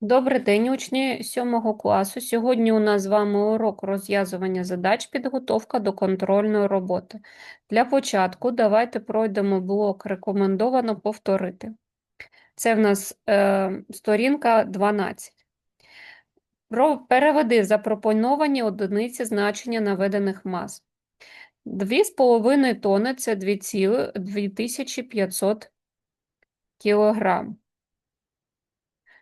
Добрий день, учні 7 класу. Сьогодні у нас з вами урок розв'язування задач, підготовка до контрольної роботи. Для початку давайте пройдемо блок «Рекомендовано повторити». Це в нас е, сторінка 12. Про- Переведи запропоновані одиниці значення наведених мас. 2,5 тони – це 2,2500 кілограм.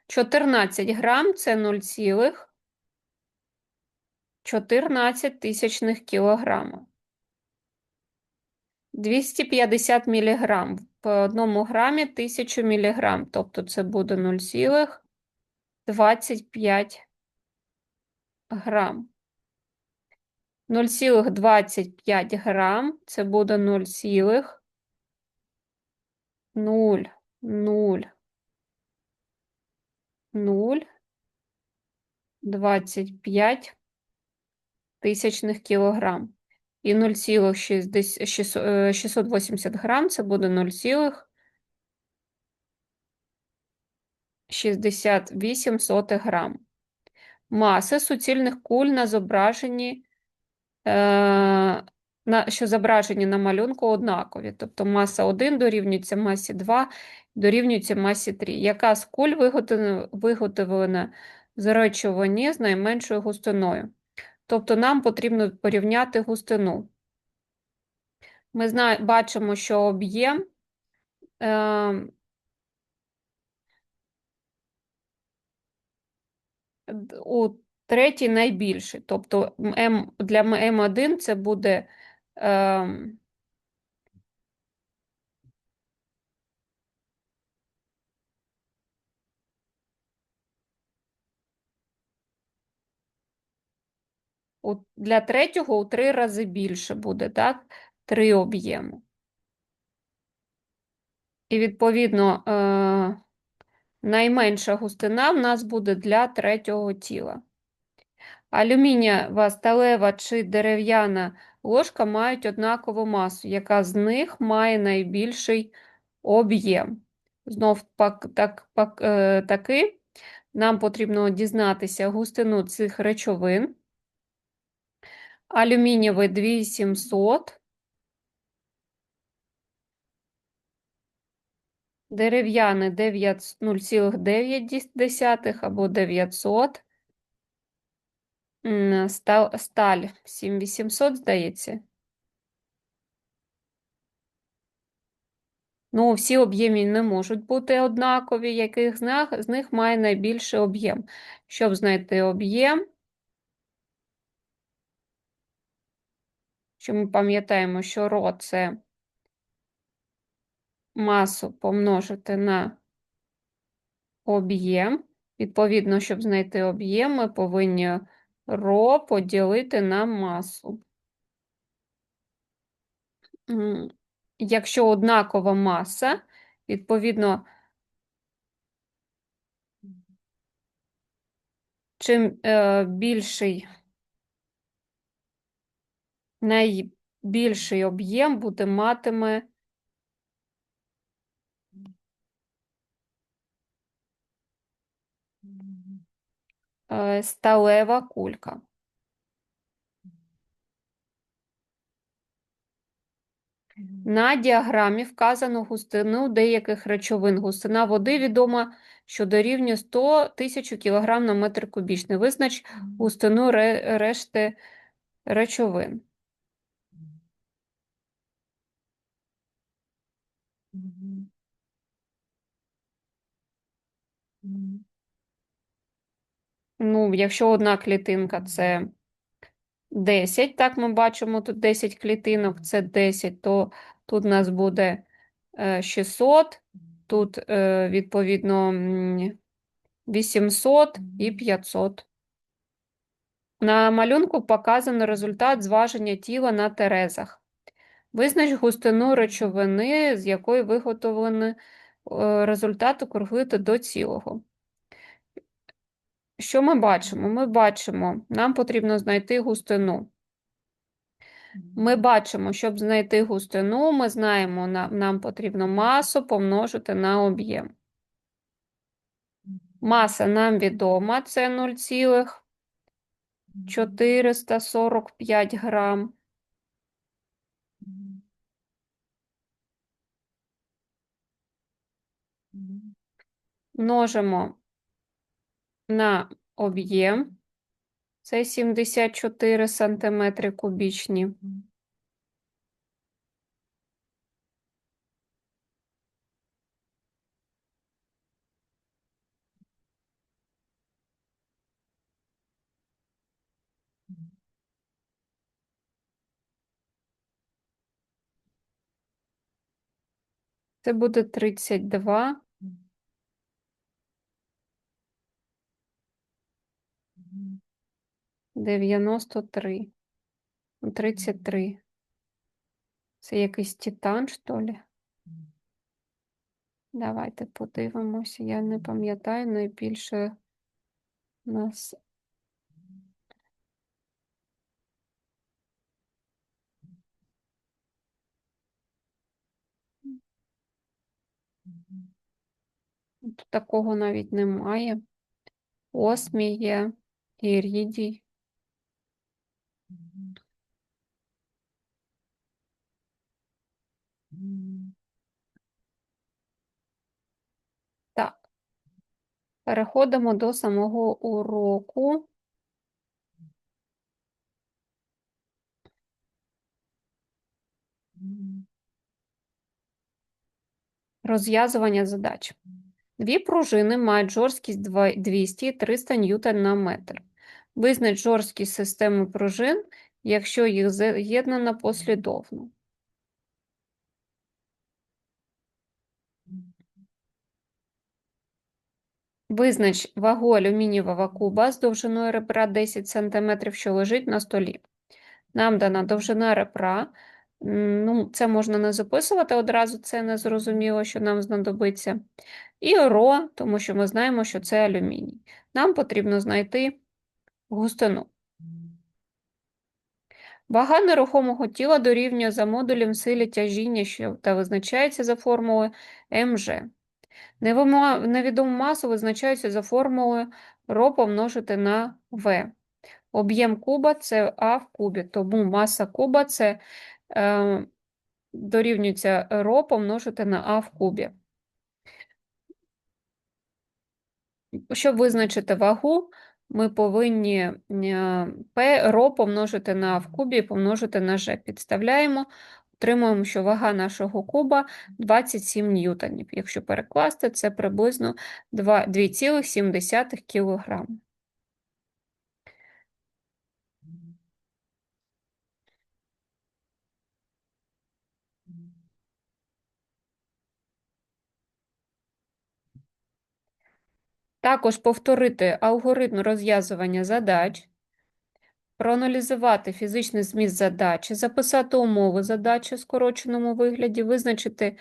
14 грам – це 0,14 тисячних кілограма. 250 міліграм. В одному грамі 1000 міліграм, тобто це буде 0,25 грам. 0,25 грам – це буде 0,000 0,25 тисячних кілограм. І 0,680 грам – це буде 0,68 грам. Маси суцільних куль на зображенні, е, на, що зображені на малюнку, однакові. Тобто маса 1 дорівнюється масі 2, дорівнюється масі 3. Яка з куль виготовлена, виготовлена з речовині з найменшою густиною? Тобто нам потрібно порівняти густину. Ми зна... бачимо, що об'єм е, у третій найбільший. Тобто М, для М1 це буде е, для третього у три рази більше буде, так? Три об'єму. І відповідно е, найменша густина в нас буде для третього тіла. Алюмінієва, сталева чи дерев'яна ложка мають однакову масу, яка з них має найбільший об'єм. Знов пак, так, пак, е, таки нам потрібно дізнатися густину цих речовин. Алюмінієвий 2700, дерев'яний 0,9 або 900. Сталь 7800, здається. Ну, всі об'єми не можуть бути однакові, яких з них має найбільший об'єм. Щоб знайти об'єм, що ми пам'ятаємо, що ро – це масу помножити на об'єм. Відповідно, щоб знайти об'єм, ми повинні ро поділити на масу. Якщо однакова маса, відповідно, чим е, більший найбільший об'єм буде матиме сталева кулька. На діаграмі вказано густину деяких речовин. Густина води відома, що дорівнює 100 тисяч кг на метр кубічний. Визнач густину ре- решти речовин. Ну, якщо одна клітинка це 10, так ми бачимо тут 10 клітинок, це 10, то тут у нас буде е, 600, тут е, відповідно 800 і 500. На малюнку показано результат зваження тіла на терезах. Визнач густину речовини, з якої виготовлені е, результат округлити до цілого. Що ми бачимо? Ми бачимо, нам потрібно знайти густину. Ми бачимо, щоб знайти густину, ми знаємо, нам потрібно масу помножити на об'єм. Маса нам відома, це 0,445 грам. Множимо на об'єм. Це 74 сантиметри кубічні. Це буде 32 93. Ну, 33. Це якийсь титан, що ли? Давайте подивимося. Я не пам'ятаю найбільше нас. Тут такого навіть немає. Осмій є, ірідій. Так. Переходимо до самого уроку. Розв'язування задач. Дві пружини мають жорсткість 200 і 300 ньютон на метр. Визнач жорсткість системи пружин, якщо їх з'єднано послідовно. Визнач вагу алюмінієвого куба з довжиною ребра 10 см, що лежить на столі. Нам дана довжина ребра. Ну, це можна не записувати одразу, це не зрозуміло, що нам знадобиться. І ро, тому що ми знаємо, що це алюміній. Нам потрібно знайти густину. Вага нерухомого тіла дорівнює за модулем силі тяжіння, що та визначається за формулою МЖ. Невима- Невідому масу визначається за формулою ρ помножити на В. Об'єм куба це А в кубі, тому маса куба це е, дорівнюється ρ помножити на А в кубі. Щоб визначити вагу, ми повинні е, P ρ помножити на А в кубі і помножити на G. Підставляємо, отримуємо, що вага нашого куба 27 ньютонів. Якщо перекласти, це приблизно 2 2,7 кг. Також повторити алгоритм розв'язування задач, проаналізувати фізичний зміст задачі, записати умови задачі в скороченому вигляді, визначити,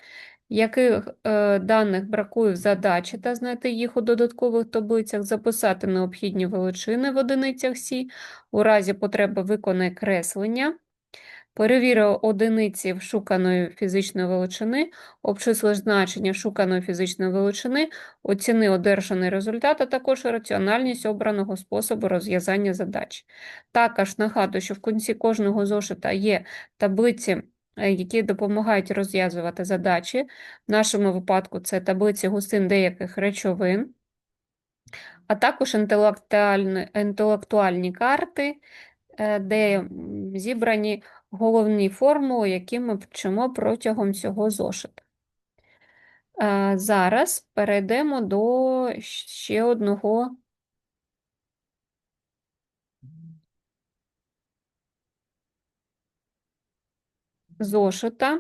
яких е, даних бракує в задачі та знайти їх у додаткових таблицях, записати необхідні величини в одиницях Сі, у разі потреби виконай креслення, перевіри одиниці вшуканої фізичної величини, обчисли значення шуканої фізичної величини, оціни одержаний результат, а також раціональність обраного способу розв'язання задач. Також нагадую, що в кінці кожного зошита є таблиці, е, які допомагають розв'язувати задачі. В нашому випадку це таблиці густин деяких речовин, а також інтелектуальні, карти, е, де зібрані головні формули, які ми вчимо протягом цього зошита. Зараз перейдемо до ще одного зошита.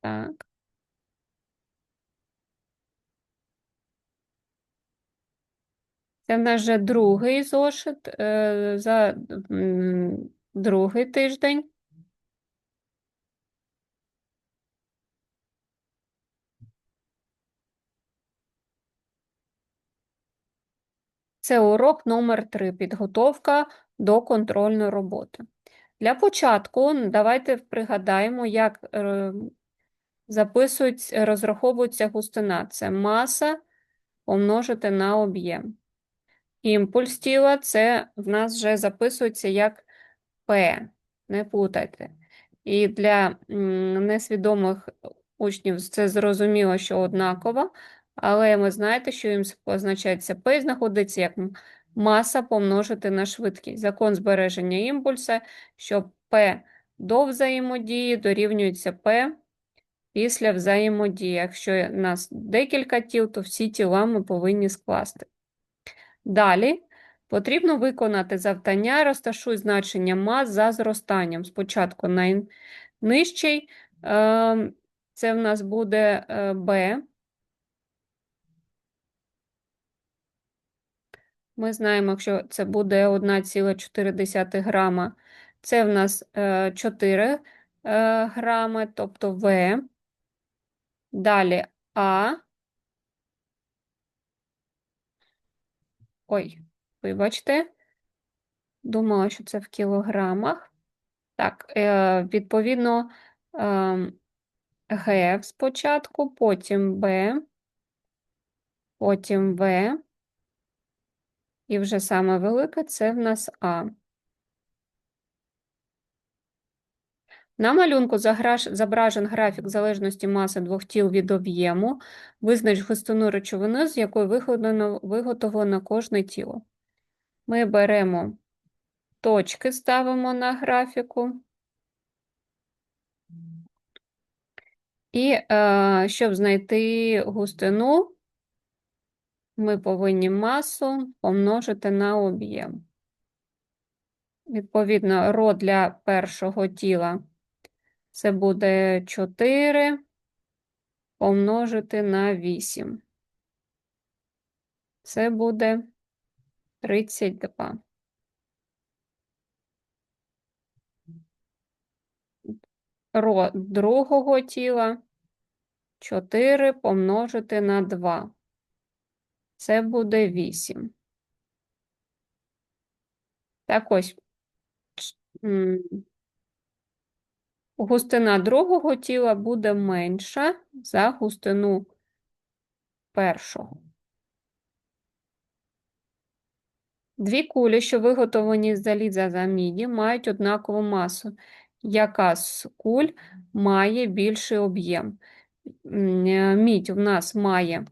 Так. Це в нас вже другий зошит е, за другий тиждень. Це урок номер 3 підготовка до контрольної роботи. Для початку давайте пригадаємо, як е, записують, розраховується густина. Це маса помножити на об'єм. Імпульс тіла це в нас вже записується як P, не плутайте. І для несвідомих учнів це зрозуміло, що однаково, але ви знаєте, що їм позначається P знаходиться як маса помножити на швидкість. Закон збереження імпульса, що P до взаємодії дорівнюється P після взаємодії. Якщо нас декілька тіл, то всі тіла ми повинні скласти. Далі потрібно виконати завдання, розташуй значення мас за зростанням. Спочатку найнижчий, ем, це в нас буде. Е, Ми знаємо, якщо це буде 1,4 грама, це в нас 4 е, е, грами, тобто В. Далі А. Ой, вибачте, думала, що це в кілограмах. Так, е, відповідно, ем, Г спочатку, потім Б, потім В. І вже саме велике це в нас А. На малюнку зображен графік залежності маси двох тіл від об'єму. Визнач густину речовини, з якої виготовлено, виготовлено кожне тіло. Ми беремо точки, ставимо на графіку. І е, щоб знайти густину, ми повинні масу помножити на об'єм. Відповідно, ро для першого тіла це буде 4 помножити на 8. Це буде 32. Ро другого тіла 4 помножити на 2. Це буде 8. Так ось густина другого тіла буде менша за густину першого. Дві кулі, що виготовлені з заліза за міді, мають однакову масу. Яка з куль має більший об'єм? Мідь у нас має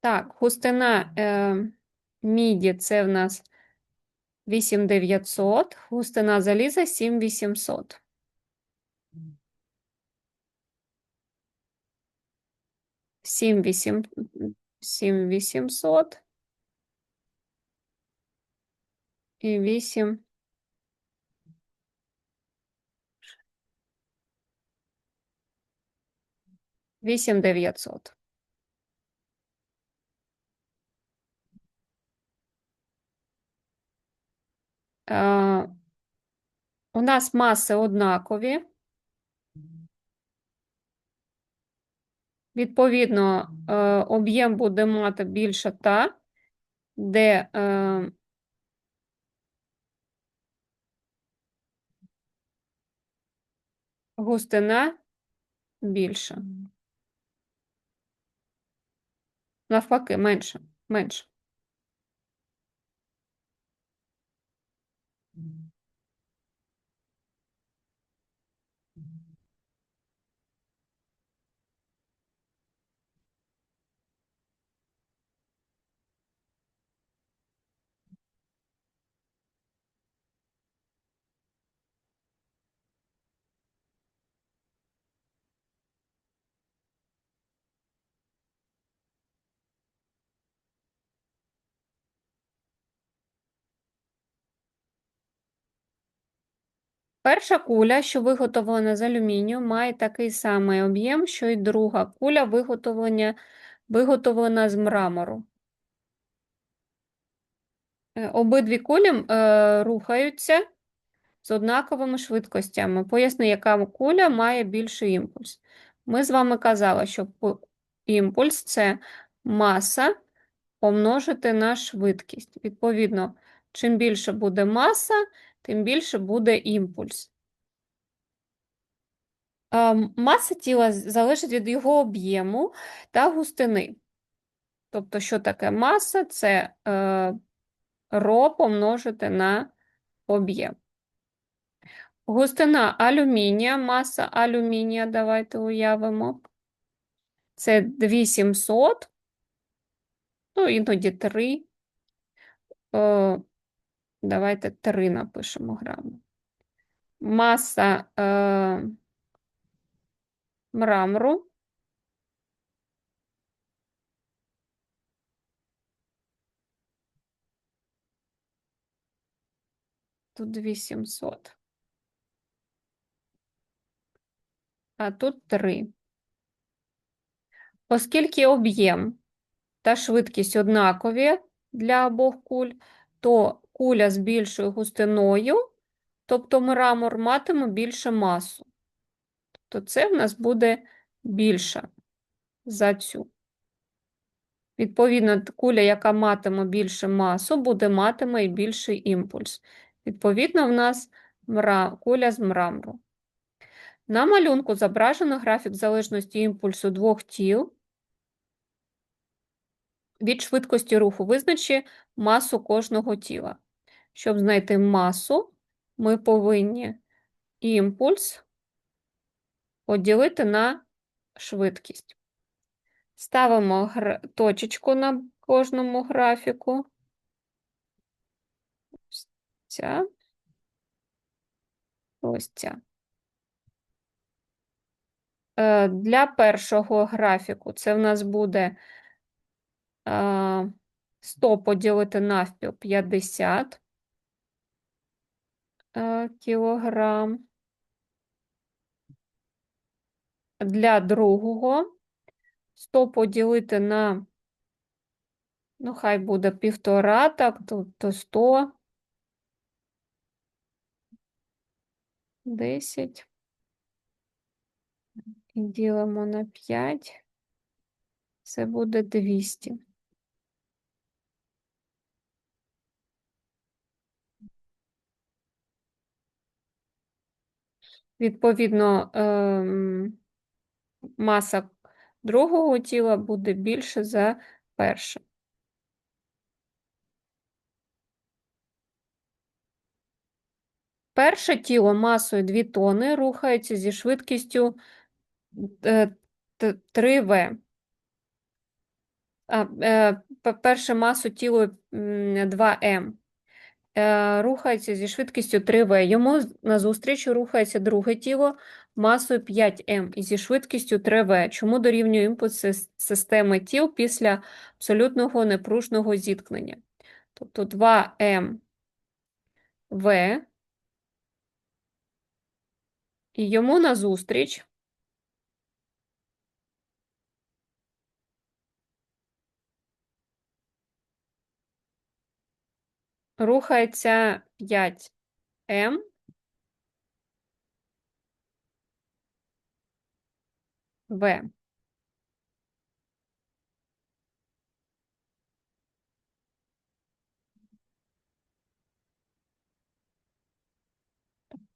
Так, густина е, міді це в нас 8900, густина заліза 7800. Сім вісім, сім вісімсот і вісім. Вісім дев'ятсот. У нас маси однакові. Відповідно, е, об'єм буде мати більше та, де е, густина більша. Навпаки, менше, менше. Перша куля, що виготовлена з алюмінію, має такий самий об'єм, що й друга куля виготовлення, виготовлена з мрамору. Е, Обидві кулі е, рухаються з однаковими швидкостями. Поясни, яка куля має більший імпульс. Ми з вами казали, що імпульс це маса помножити на швидкість. Відповідно, чим більше буде маса, тим більше буде імпульс. Е, Маса тіла залежить від його об'єму та густини. Тобто, що таке маса? Це е, ро помножити на об'єм. Густина алюмінія, маса алюмінія, давайте уявимо. Це 2700, ну, іноді 3. О, давайте 3 напишемо грами. Маса е, мрамору тут 2700. А тут 3. Оскільки об'єм та швидкість однакові для обох куль, то куля з більшою густиною, тобто мрамор, матиме більше масу. То це в нас буде більша за цю. Відповідно, куля, яка матиме більше масу, буде матиме і більший імпульс. Відповідно, в нас мра... куля з мрамору. На малюнку зображено графік залежності імпульсу двох тіл від швидкості руху. Визначи масу кожного тіла. Щоб знайти масу, ми повинні імпульс поділити на швидкість. Ставимо точечку на кожному графіку. Ось ця. Ось ця. Е, Для першого графіку це в нас буде е, 100 поділити навпіл 50 е, кілограм. Для другого 100 поділити на, ну, хай буде півтора, так, то, то 100, 10. І ділимо на 5. Це буде 200. Відповідно, ем, маса другого тіла буде більше за перше. Перше тіло масою 2 тони рухається зі швидкістю е, 3В. А, е, перше масу тіло м, 2М. Е, рухається зі швидкістю 3В. Йому назустріч рухається друге тіло масою 5М і зі швидкістю 3В. Чому дорівнює імпульс системи тіл після абсолютного непружного зіткнення? Тобто 2М В і йому назустріч рухається 5М В.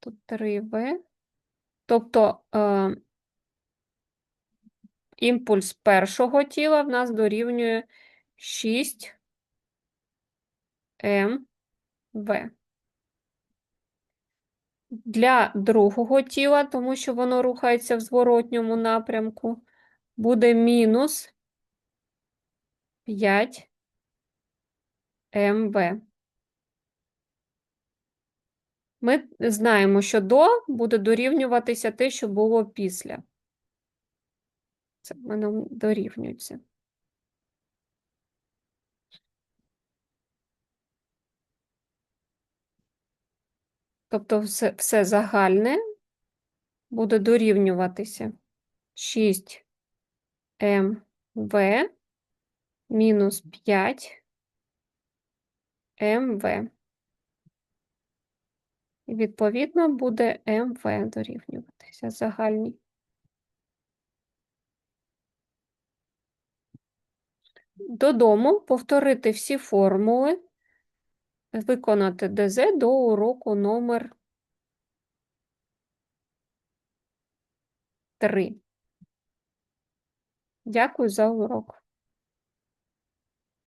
Тут 3В. Тобто е, імпульс першого тіла в нас дорівнює 6 МВ. Для другого тіла, тому що воно рухається в зворотньому напрямку, буде мінус 5 МВ. Ми знаємо, що до буде дорівнюватися те, що було після. Це воно дорівнюється. Тобто все, все загальне буде дорівнюватися 6 МВ мінус 5 МВ. І відповідно буде МВ дорівнюватися загальній. Додому повторити всі формули, виконати ДЗ до уроку номер 3. Дякую за урок.